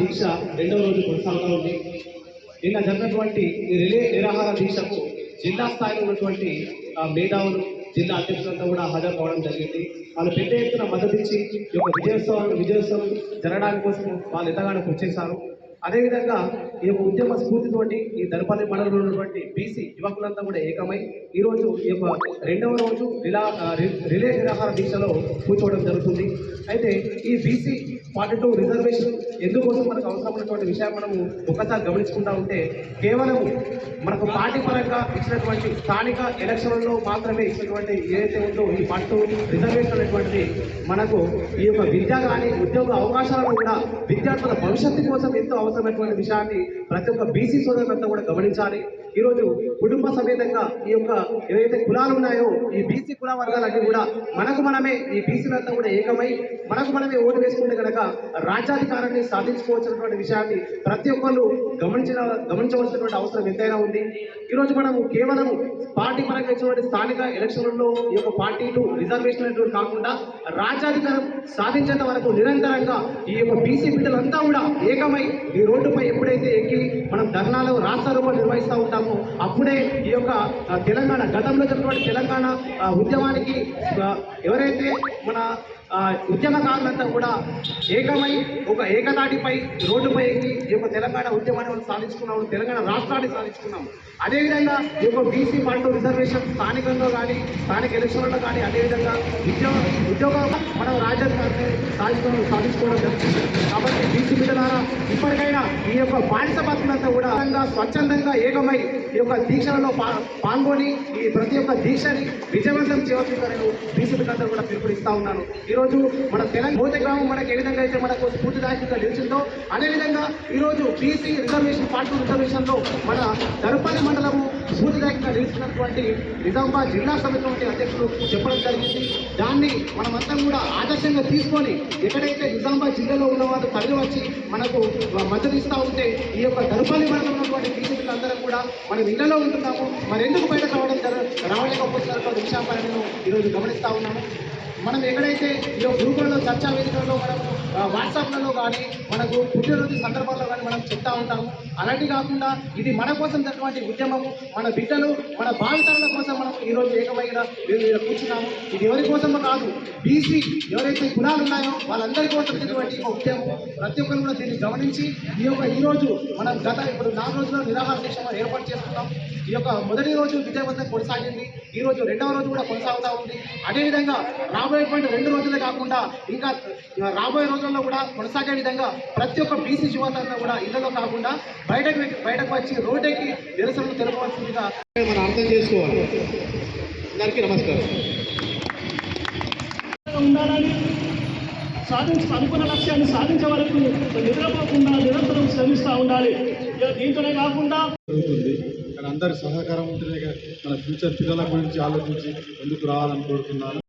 దీక్ష రెండవ రోజు కొనసాగుతూ ఉంది. నిన్న జరిగినటువంటి ఈ రిలే నిరాహార దీక్షకు జిల్లా స్థాయిలో ఉన్నటువంటి మేధావులు జిల్లా అధ్యక్షులంతా కూడా హాజరు కావడం జరిగింది. వాళ్ళు పెద్ద ఎత్తున మద్దతు ఇచ్చి ఈ యొక్క విజయోత్సవాలు విజయోత్సవం జరగడానికి కోసం వాళ్ళు ఎంతగానో కృషి చేశారు. అదేవిధంగా ఈ యొక్క ఉద్యమ స్ఫూర్తితోటి ఈ దళపల్లి మండలంలో ఉన్నటువంటి బీసీ యువకులంతా కూడా ఏకమై ఈరోజు ఈ యొక్క రెండవ రోజు రిలా రి- రిలే నిరాహార దీక్షలో కూర్చోవడం జరుగుతుంది. అయితే ఈ బీసీ ఫార్టీ టూ రిజర్వేషన్ ఎందుకోసం మనకు అవసరమైనటువంటి విషయం మనము ఒకసారి గమనించుకుంటా ఉంటే కేవలం మనకు పార్టీ పరంగా ఇచ్చినటువంటి స్థానిక ఎలక్షన్లలో మాత్రమే ఇచ్చినటువంటి ఏదైతే ఉందో ఈ పట్టు రిజర్వేషన్ అనేటువంటిది మనకు ఈ యొక్క విద్య కానీ ఉద్యోగ అవకాశాలను కూడా విద్యార్థుల భవిష్యత్తు కోసం ఎంతో అవసరమైనటువంటి విషయాన్ని ప్రతి ఒక్క బీసీ సోదరులంతా కూడా గమనించాలి. ఈరోజు కుటుంబ సమేతంగా ఈ యొక్క ఏవైతే కులాలు ఉన్నాయో ఈ బీసీ కుల వర్గాలన్నీ కూడా మనకు మనమే ఈ బీసీలంతా కూడా ఏకమై మనకు మనమే ఓటు వేసుకుంటే కనుక రాజ్యాధికారాన్ని సాధించుకోవాల్సినటువంటి విషయాన్ని ప్రతి ఒక్కళ్ళు గమనించిన గమనించవలసినటువంటి అవసరం ఎంతైనా ఉంది. ఈరోజు మనము కేవలం పార్టీ పరంగా ఇచ్చినటువంటి స్థానిక ఎలక్షన్లలో ఈ యొక్క పార్టీలు రిజర్వేషన్ అనేటువంటి కాకుండా రాజ్యాధికారం సాధించేంత వరకు నిరంతరంగా ఈ యొక్క బీసీ బిడ్డలంతా కూడా ఏకమై ఈ రోడ్డుపై ఎప్పుడైతే ఎక్కి మనం ధర్నాలు రాస్తారోపణ నిర్వహిస్తూ ఉంటామో అప్పుడే ఈ యొక్క తెలంగాణ గతంలో జరిగినటువంటి తెలంగాణ ఉద్యమానికి ఎవరైతే మన ఉద్యమకారులంతా కూడా ఏకమై ఒక ఏకతాటిపై రోడ్డుపై ఎక్కి ఈ యొక్క తెలంగాణ ఉద్యమాన్ని మనం సాధించుకున్నాము తెలంగాణ రాష్ట్రాన్ని సాధించుకున్నాం అదేవిధంగా ఈ యొక్క బీసీ పండు రిజర్వేషన్ స్థానికంలో కానీ స్థానిక ఎలక్షన్లో కానీ అదేవిధంగా ఉద్యోగ ఉద్యోగం మనం రాజ్యాంగాన్ని సాధించుకోవడం సాధించుకోవడం జరుగుతుంది కాబట్టి బీసీ బిడ్డలారా ఇప్పటికైనా ఈ యొక్క బానిస భక్తులంతా కూడా స్వచ్ఛందంగా, స్వచ్ఛందంగా ఏకమై ఈ యొక్క దీక్షలలో పాల్గొని ఈ ప్రతి ఒక్క దీక్షని విజయవంతం చేయవలసిందిగా బీసీ బిడ్డలంతా కూడా పిలుపునిస్తా ఉన్నాను. ఈరోజు మన తెలంగాణ భూత గ్రామం మనకి ఏ విధంగా అయితే మనకు స్ఫూర్తిదాయకంగా నిలిచిందో అదేవిధంగా ఈరోజు బీసీ రిజర్వేషన్ పార్టీ రిజర్వేషన్లో మన దరపల్లి మండలము స్ఫూర్తిదాయకంగా నిలిచినటువంటి నిజామాబాద్ జిల్లా సమితి వంటి అధ్యక్షులు చెప్పడం జరిగింది. దాన్ని మనమంతా కూడా ఆదర్శంగా తీసుకొని ఎక్కడైతే నిజామాబాద్ జిల్లాలో ఉన్న వారు తరలి వచ్చి మనకు మద్దతు ఇస్తూ ఉంటే ఈ యొక్క దరపల్లి మండలం ఉన్నటువంటి బీసీపీలు అందరం కూడా మనం ఇళ్ళలో ఉంటున్నాము. మరి ఎందుకు బయట రావడం జర రావలేకపోతున్నారు? విషయాన్ని నేను ఈరోజు గమనిస్తూ ఉన్నాము. మనం ఎక్కడైతే ఈ యొక్క గ్రూపులలో చర్చా వేదికల్లో మనం వాట్సాప్లలో కానీ మనకు పుట్టినరోజు సందర్భాల్లో కానీ మనం చెప్తా ఉంటాము అలాంటి కాకుండా ఇది మన కోసం జరిగినటువంటి ఉద్యమము మన బిడ్డలు మన భావితరాల కోసం మనం ఈరోజు ఏకమైన కూర్చున్నాము ఇది ఎవరి కోసమో కాదు బీసీ ఎవరైతే గుణాలు ఉన్నాయో వాళ్ళందరి కోసం జరిగినటువంటి ఒక ఉద్యమం. ప్రతి ఒక్కరు కూడా దీన్ని గమనించి ఈ యొక్క ఈరోజు మనం గత ఇప్పుడు నాలుగు రోజుల్లో నిరాహార దీక్ష ఏర్పాటు చేసుకున్నాం. ఈ యొక్క మొదటి రోజు విజయవంతం కొనసాగింది. ఈ రోజు రెండవ రోజు కూడా కొనసాగుతూ ఉంది. అదేవిధంగా రాబోయేటువంటి రెండు రోజులే కాకుండా ఇంకా రాబోయే రోజు రోజుల్లో కూడా కొనసాగే విధంగా ప్రతి ఒక్క బీసీ యువత కూడా ఇళ్ళలో కాకుండా బయటకు బయటకు వచ్చి రోడ్డెక్కి నిరసనలు తెలపవలసిందిగా మనం అర్థం చేసుకోవాలి. అందరికీ నమస్కారం. ఉండాలని సాధించ అనుకున్న లక్ష్యాన్ని సాధించే వరకు నిద్రపోకుండా నిరంతరం శ్రమిస్తూ ఉండాలి. దీంతోనే కాకుండా జరుగుతుంది. కానీ అందరి సహకారం ఉంటేనే కదా మన ఫ్యూచర్ పిల్లల గురించి ఆలోచించి ముందుకు రావాలని కోరుతున్నాను.